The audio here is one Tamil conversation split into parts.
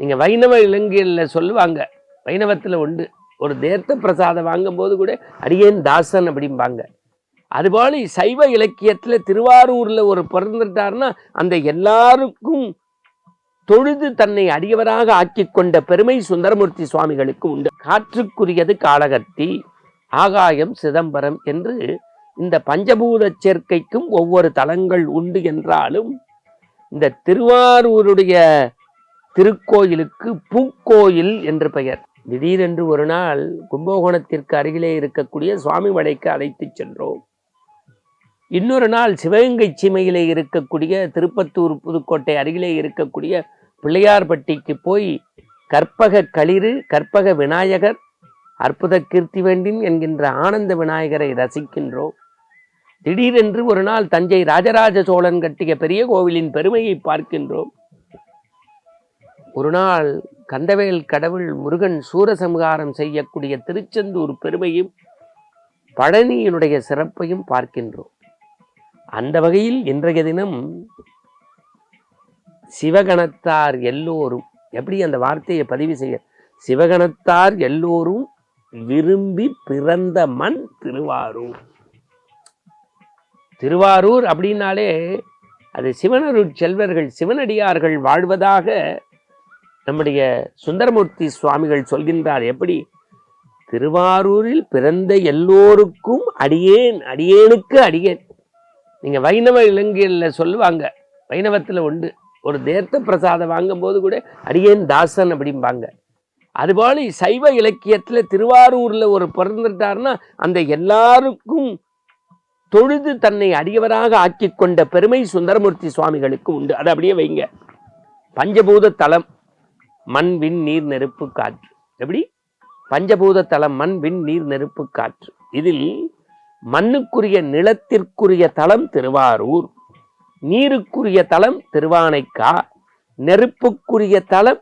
நீங்கள் வைணவ இலங்கையில் சொல்லுவாங்க வைணவத்தில் உண்டு. ஒரு தேர்த்த பிரசாதம் வாங்கும்போது கூட அடியேன் தாசன் அப்படிம்பாங்க. அதுபோல் சைவ இலக்கியத்தில் திருவாரூரில் ஒரு பிறந்துட்டாருன்னா அந்த எல்லாருக்கும் தொழுது தன்னை அடியவராக ஆக்கி கொண்ட பெருமை சுந்தரமூர்த்தி சுவாமிகளுக்கு உண்டு. காற்றுக்குரியது காலகத்தி ஆகாயம் சிதம்பரம் என்று இந்த பஞ்சபூத சேர்க்கைக்கும் ஒவ்வொரு தலங்கள் உண்டு என்றாலும் இந்த திருவாரூருடைய திருக்கோயிலுக்கு பூக்கோயில் என்று பெயர். திடீரென்று ஒரு நாள் கும்பகோணத்திற்கு அருகிலே இருக்கக்கூடிய சுவாமி மலைக்கு அழைத்துச் சென்றோம். இன்னொரு நாள் சிவகங்கை சீமையிலே இருக்கக்கூடிய திருப்பத்தூர் புதுக்கோட்டை அருகிலே இருக்கக்கூடிய பிள்ளையார்பட்டிக்கு போய் கற்பக களிறு கற்பக விநாயகர் அற்புத கீர்த்தி வேண்டின் என்கின்ற ஆனந்த விநாயகரை ரசிக்கின்றோம். திடீரென்று ஒரு நாள் தஞ்சை ராஜராஜ சோழன் கட்டிய பெரிய கோவிலின் பெருமையை பார்க்கின்றோம். ஒரு நாள் கந்தவேல் கடவுள் முருகன் சூரசம்ஹாரம் செய்யக்கூடிய திருச்செந்தூர் பெருமையும் பழனியினுடைய சிறப்பையும் பார்க்கின்றோம். அந்த வகையில் இன்றைய தினம் சிவகணத்தார் எல்லோரும் எப்படி அந்த வார்த்தையை பதிவு செய்ய சிவகணத்தார் எல்லோரும் விரும்பி பிறந்த மண் திருவாரூர். திருவாரூர் அப்படின்னாலே அது சிவனருட் செல்வர்கள் சிவனடியார்கள் வாழ்வதாக நம்முடைய சுந்தரமூர்த்தி சுவாமிகள் சொல்கின்றார் எப்படி? திருவாரூரில் பிறந்த எல்லோருக்கும் அடியேன் அடியேனுக்கு அடியேன். நீங்கள் வைணவ இலங்கையில் சொல்லுவாங்க வைணவத்தில் உண்டு. ஒரு தேர்த்த பிரசாதம் வாங்கும்போது கூட அடியேன் தாசன் அப்படிம்பாங்க. அதுபோல் சைவ இலக்கியத்தில் திருவாரூரில் ஒரு பிறந்துட்டாருன்னா அந்த எல்லாருக்கும் தொழுது தன்னை அடியவராக ஆக்கி கொண்ட பெருமை சுந்தரமூர்த்தி சுவாமிகளுக்கு உண்டு. அதை அப்படியே வைங்க. பஞ்சபூத தலம். மண் விண் நீர் நெருப்பு காற்று. எப்படி? பஞ்சபூத தலம் மண் விண் நீர் நெருப்பு காற்று. இதில் மண்ணுக்குரிய நிலத்திற்குரிய தலம் திருவாரூர் நீருக்குரிய தலம் திருவானைக்கா நெருப்புக்குரிய தலம்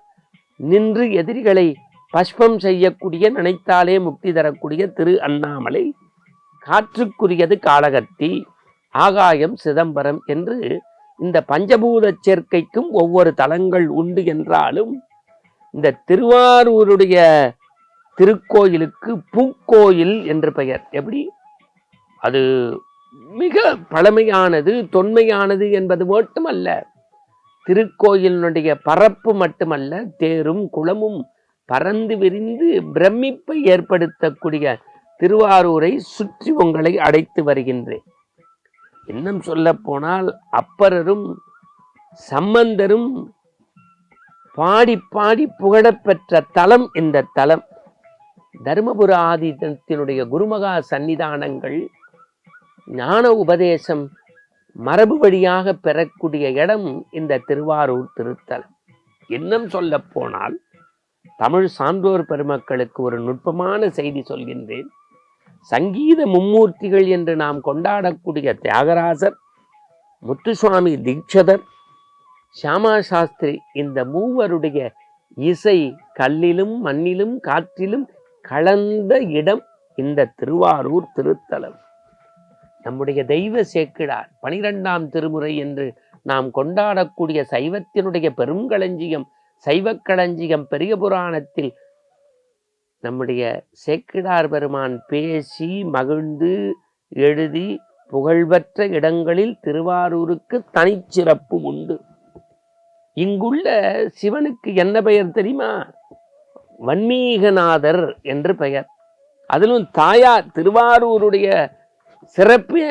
நின்று எதிரிகளை பஷ்பம் செய்யக்கூடிய நினைத்தாலே முக்தி தரக்கூடிய திரு அண்ணாமலை காற்றுக்குரியது காளகத்தி ஆகாயம் சிதம்பரம் என்று இந்த பஞ்சபூத சேர்க்கைக்கும் ஒவ்வொரு தலங்கள் உண்டு என்றாலும் இந்த திருவாரூருடைய திருக்கோயிலுக்கு பூக்கோயில் என்று பெயர். எப்படி? அது மிக பழமையானது தொன்மையானது என்பது மட்டுமல்ல. திருக்கோயிலினுடைய பரப்பு மட்டுமல்ல தேரும் குளமும் பறந்து விரிந்து பிரமிப்பை ஏற்படுத்தக்கூடிய திருவாரூரை சுற்றி உங்களை அடைத்து வருகின்றேன். இன்னும் சொல்ல போனால் அப்பரரும் சம்பந்தரும் பாடி பாடி புகழப்பெற்ற தலம் இந்த தலம். தருமபுர ஆதீனத்தினுடைய குருமகா சன்னிதானங்கள் ஞான உபதேசம் மரபு வழியாக பெறக்கூடிய இடம் இந்த திருவாரூர் திருத்தலம். இன்னும் சொல்ல போனால் தமிழ் சான்றோர் பெருமக்களுக்கு ஒரு நுட்பமான செய்தி சொல்கின்றேன். சங்கீத மும்மூர்த்திகள் என்று நாம் கொண்டாடக்கூடிய தியாகராசர் முத்துசுவாமி தீட்சதர் சியாமா சாஸ்திரி இந்த மூவருடைய இசை கல்லிலும் மண்ணிலும் காற்றிலும் கலந்த இடம் இந்த திருவாரூர் திருத்தலம். நம்முடைய தெய்வ சேக்கிடார் பனிரெண்டாம் திருமுறை என்று நாம் கொண்டாடக்கூடிய சைவத்தினுடைய பெருங்களஞ்சியம் சைவக்களஞ்சியம் பெரிய புராணத்தில் நம்முடைய சேக்கிடார் பெருமான் பேசி மகிழ்ந்து எழுதி புகழ்பெற்ற இடங்களில் திருவாரூருக்கு தனிச்சிறப்பு உண்டு. இங்குள்ள சிவனுக்கு என்ன பெயர் தெரியுமா? வன்மீகநாதர் என்று பெயர். அதிலும் தாயார் திருவாரூருடைய சிறப்பு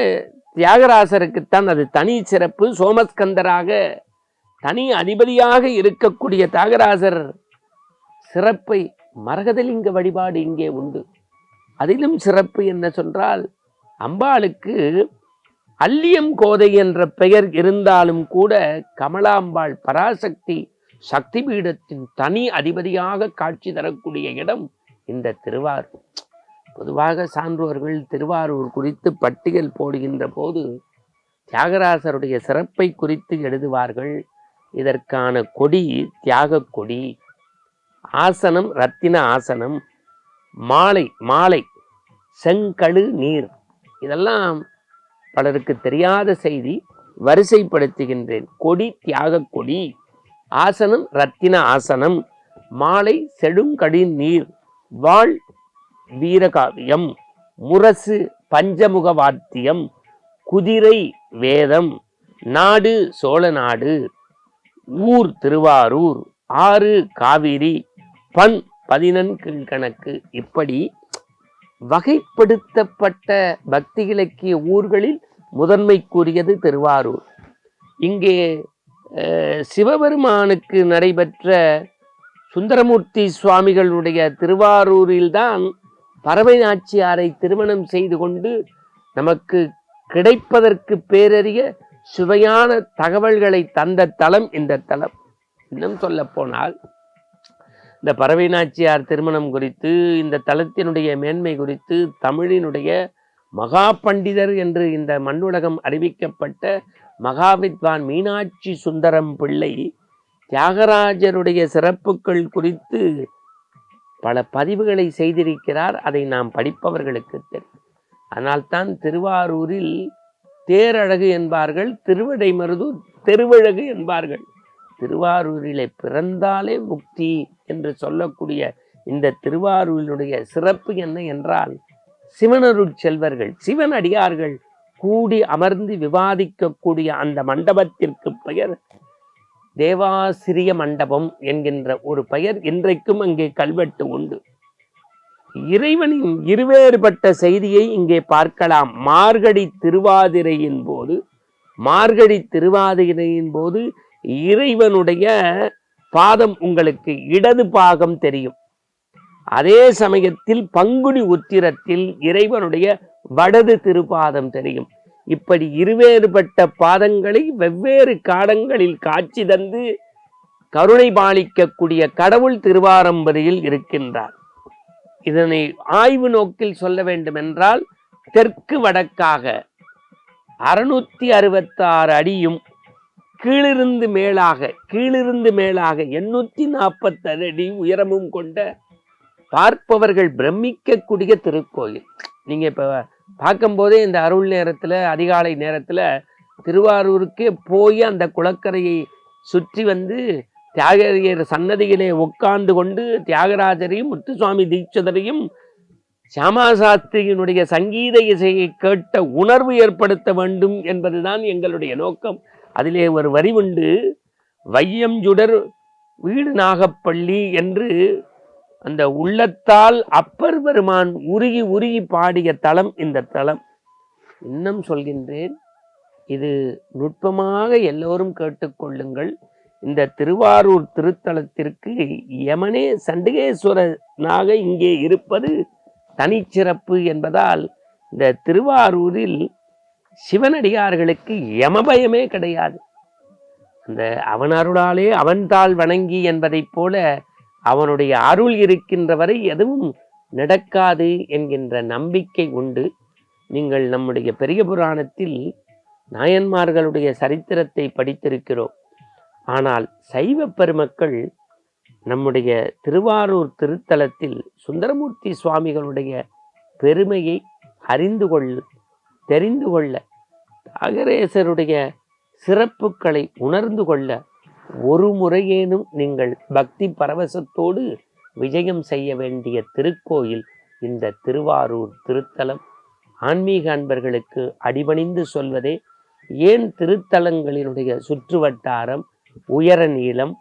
தியாகராசருக்குத்தான் அது தனி சிறப்பு. சோமஸ்கந்தராக தனி அதிபதியாக இருக்கக்கூடிய தியாகராசர் சிறப்பை மரகதலிங்க வழிபாடு இங்கே உண்டு. அதிலும் சிறப்பு என்ன சொன்னால் அம்பாளுக்கு அல்லியம் கோதை என்ற பெயர் இருந்தாலும் கூட கமலாம்பாள் பராசக்தி சக்தி பீடத்தின் தனி அதிபதியாக காட்சி தரக்கூடிய இடம் இந்த திருவாரூர். பொதுவாக சான்றோர்கள் திருவாரூர் குறித்து பட்டியல் போடுகின்ற போது தியாகராசருடைய சிறப்பை குறித்து எழுதுவார்கள். இதற்கான கொடி தியாக கொடி ஆசனம் ரத்தின ஆசனம் மாலை மாலை செங்கழு நீர் இதெல்லாம் பலருக்கு தெரியாத செய்தி வரிசைப்படுத்துகின்றேன். கொடி தியாக கொடி. ஆசனம் ரத்தின ஆசனம். மாலை செடுங்கடின் நீர். வாழ் வீரகாவியம். முரசு பஞ்சமுக வாத்தியம். குதிரை வேதம். நாடு சோழ நாடு. ஊர் திருவாரூர். ஆறு காவிரி. பண் பதினெண் கணக்கு. இப்படி வகைப்படுத்தப்பட்ட பக்தி இலக்கிய ஊர்களில் முதன்மைக்குரியது திருவாரூர். இங்கே சிவபெருமானுக்கு நடைபெற்ற சுந்தரமூர்த்தி சுவாமிகளுடைய திருவாரூரில்தான் பறவை நாச்சியாரை திருமணம் செய்து கொண்டு நமக்கு கிடைப்பதற்கு பேரறிய சுவையான தகவல்களை தந்த தலம் இந்த தலம். இன்னும் சொல்ல போனால் இந்த பறவை நாச்சியார் திருமணம் குறித்து இந்த தளத்தினுடைய மேன்மை குறித்து தமிழினுடைய மகா பண்டிதர் என்று இந்த மண்ணுலகம் அறிவிக்கப்பட்ட மகாவித்வான் மீனாட்சி சுந்தரம் பிள்ளை தியாகராஜருடைய சிறப்புகள் குறித்து பல பதிவுகளை செய்திருக்கிறார். அதை நாம் படிப்பவர்களுக்கு தெரியும். அதனால்தான் திருவாரூரில் தேரழகு என்பார்கள் திருவிடைமருதூர் தெருவழகு என்பார்கள். திருவாரூரிலே பிறந்தாலே முக்தி என்று சொல்லக்கூடிய இந்த திருவாரூரினுடைய சிறப்பு என்ன என்றால் சிவனருள் செல்வர்கள் சிவன் அடியார்கள் கூடி அமர்ந்து விவாதிக்கக்கூடிய அந்த மண்டபத்திற்கு பெயர் தேவாசிரிய மண்டபம் என்கின்ற ஒரு பெயர் இன்றைக்கும் அங்கே கல்வெட்டு உண்டு. இறைவனின் இருவேறுபட்ட செய்தியை இங்கே பார்க்கலாம். மார்கழி திருவாதிரையின் போது மார்கழி திருவாதிரையின் போது இறைவனுடைய பாதம் உங்களுக்கு இடது பாகம் தெரியும். அதே சமயத்தில் பங்குனி உத்திரத்தில் இறைவனுடைய வடது திருப்பாதம் தெரியும். இப்படி இருவேறுபட்ட பாதங்களை வெவ்வேறு காலங்களில் காட்சி தந்து கருணை பாலிக்கக்கூடிய கடவுள் திருவாரம்பரியில் இருக்கின்றார். இதனை ஆய்வு நோக்கில் சொல்ல வேண்டுமென்றால் தெற்கு வடக்காக அறுநூத்தி அறுபத்தாறு அடியும் கீழிருந்து மேலாக கீழிருந்து மேலாக எண்ணூற்றி நாற்பத்தறு அடி உயரமும் கொண்ட பார்ப்பவர்கள் பிரமிக்கக்கூடிய திருக்கோயில். நீங்கள் இப்போ பார்க்கும்போதே இந்த அருள் நேரத்தில் அதிகாலை நேரத்தில் திருவாரூருக்கே போய் அந்த குளக்கரையை சுற்றி வந்து தியாகரையர் சன்னதியிலே உட்கார்ந்து கொண்டு தியாகராஜரையும் முத்துசுவாமி தீட்சிதரையும் சியாமா சாஸ்திரியினுடைய சங்கீத இசையை கேட்ட உணர்வு ஏற்படுத்த வேண்டும் என்பதுதான் எங்களுடைய நோக்கம். அதிலே ஒரு வரி உண்டு வையம் சுடர் வீடு நாகப்பள்ளி என்று அந்த உள்ளத்தால் அப்பர் பெருமான் உருகி உருகி பாடிய தலம் இந்த தலம். இன்னும் சொல்கின்றேன் இது நுட்பமாக எல்லோரும் கேட்டுக்கொள்ளுங்கள் இந்த திருவாரூர் திருத்தலத்திற்கு யமனே சண்டிகேஸ்வரனாக இங்கே இருப்பது தனிச்சிறப்பு என்பதால் இந்த திருவாரூரில் சிவனடியார்களுக்கு யமபயமே கிடையாது. அந்த அவன் அருளாலே அவன்தாள் வணங்கி என்பதைப் போல அவனுடைய அருள் இருக்கின்ற வரை எதுவும் நடக்காது என்கின்ற நம்பிக்கை உண்டு. நீங்கள் நம்முடைய பெரிய புராணத்தில் நாயன்மார்களுடைய சரித்திரத்தை படித்திருக்கிறோம். ஆனால் சைவ பெருமக்கள் நம்முடைய திருவாரூர் திருத்தலத்தில் சுந்தரமூர்த்தி சுவாமிகளுடைய பெருமையை அறிந்து கொள் தெரிந்து கொள்ள அகரேசருடைய சிறப்புகளை உணர்ந்து கொள்ள ஒரு முறையேனும் நீங்கள் பக்தி பரவசத்தோடு விஜயம் செய்ய வேண்டிய திருக்கோயில் இந்த திருவாரூர் திருத்தலம். ஆன்மீக அன்பர்களுக்கு அடிபணிந்து சொல்வதே ஏன் திருத்தலங்களினுடைய சுற்றுவட்டாரம் உயர நீளம்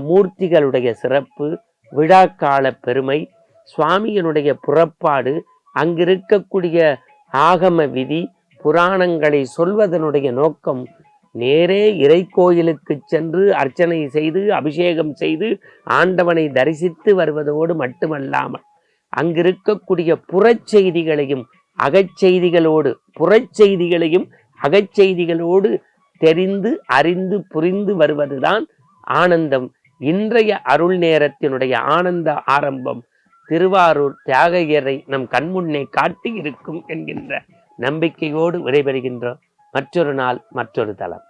மூர்த்திகளுடைய சிறப்பு விழாக்கால பெருமை சுவாமியினுடைய புறப்பாடு அங்கிருக்கக்கூடிய ஆகம விதி புராணங்களை சொல்வதனுடைய நோக்கம் நேரே இறை கோயிலுக்கு சென்று அர்ச்சனை செய்து அபிஷேகம் செய்து ஆண்டவனை தரிசித்து வருவதோடு மட்டுமல்லாமல் அங்கிருக்கக்கூடிய புறச்செய்திகளையும் அகச்செய்திகளோடு புறச்செய்திகளையும் அகச்செய்திகளோடு தெரிந்து அறிந்து புரிந்து வருவதுதான் ஆனந்தம். இன்றைய அருள் நேரத்தினுடைய ஆனந்த ஆரம்பம் திருவாரூர் தியாகையரை நம் கண்முன்னே காட்டி இருக்கும் என்கின்ற நம்பிக்கையோடு விடைபெறுகின்றோம். மற்றொரு நாள் மற்றொரு தளம்.